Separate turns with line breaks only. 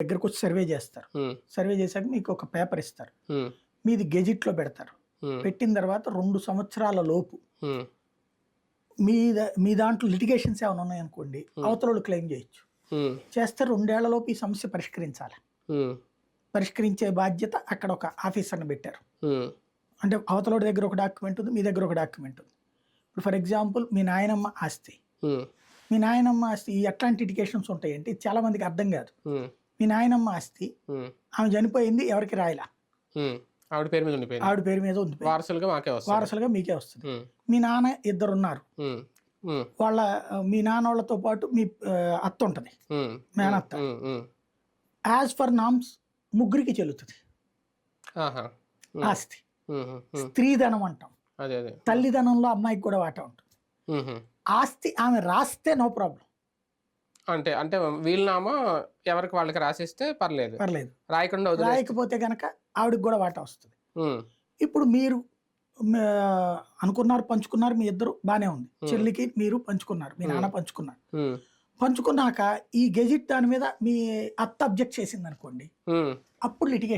దగ్గరకు వచ్చి సర్వే చేస్తారు. సర్వే చేశాక మీకు ఒక పేపర్ ఇస్తారు. మీది గెజిట్లో పెడతారు.
ఉమ్,
పెట్టిన తర్వాత రెండు సంవత్సరాల లోపు మీ మీ దాంట్లో లిటిగేషన్స్ ఏమైనా ఉన్నాయనుకోండి అవతల క్లెయిమ్ చేయొచ్చు. చేస్తే రెండేళ్ళలోపు ఈ సమస్య పరిష్కరించాలి. పరిష్కరించే బాధ్యత అక్కడ ఒక ఆఫీసర్ని పెట్టారు. అంటే అవతలోడి దగ్గర ఒక డాక్యుమెంట్ ఉంది మీ దగ్గర ఒక డాక్యుమెంట్ ఉంది. ఇప్పుడు ఫర్ ఎగ్జాంపుల్ మీ నాయనమ్మ ఆస్తి. మీ నాయనమ్మ ఆస్తి ఎట్లాంటి ఇండికేషన్స్ ఉంటాయంటే చాలా మందికి అర్థం కాదు. మీ నాయనమ్మ ఆస్తి. ఆమె చనిపోయింది ఎవరికి రాయలా.
ఆవిడ పేరు మీద ఉండిపోయింది.
ఆవిడ పేరు మీద ఉంది
వారసులుగా మాకే వస్తుంది.
వారసులుగా మీకే వస్తుంది. మీ నాన్న ఇద్దరు ఉన్నారు వాళ్ళ మీ నాన్న వాళ్ళతో పాటు మీ అత్త ఉంటుంది. మేనత్త. యాజ్ ఫర్ నామ్స్ ముగ్గురికి చెల్లుతుంది. ఆస్తి. స్త్రీధనం అంటాం. తల్లిధనంలో అమ్మాయికి కూడా వాటా ఉంటుంది. ఆస్తి ఆమె రాస్తే నో ప్రాబ్లం.
అంటే అంటే వీళ్ళనామా ఎవరికి వాళ్ళకి రాసిస్తే పర్లేదు.
పర్లేదు.
రాయకుండా
రాయకపోతే గనక ఆవిడకి కూడా వాటా వస్తుంది. ఇప్పుడు మీరు అనుకున్నారు పంచుకున్నారు మీ ఇద్దరు బానే ఉంది. చెల్లికి మీరు పంచుకున్నారు మీ నాన్న పంచుకున్నారు. పంచుకున్నాక ఈ గెజిట్ దాని మీద మీ అత్త అబ్జెక్ట్ చేసింది అనుకోండి. అప్పుడు లిటిగేషన్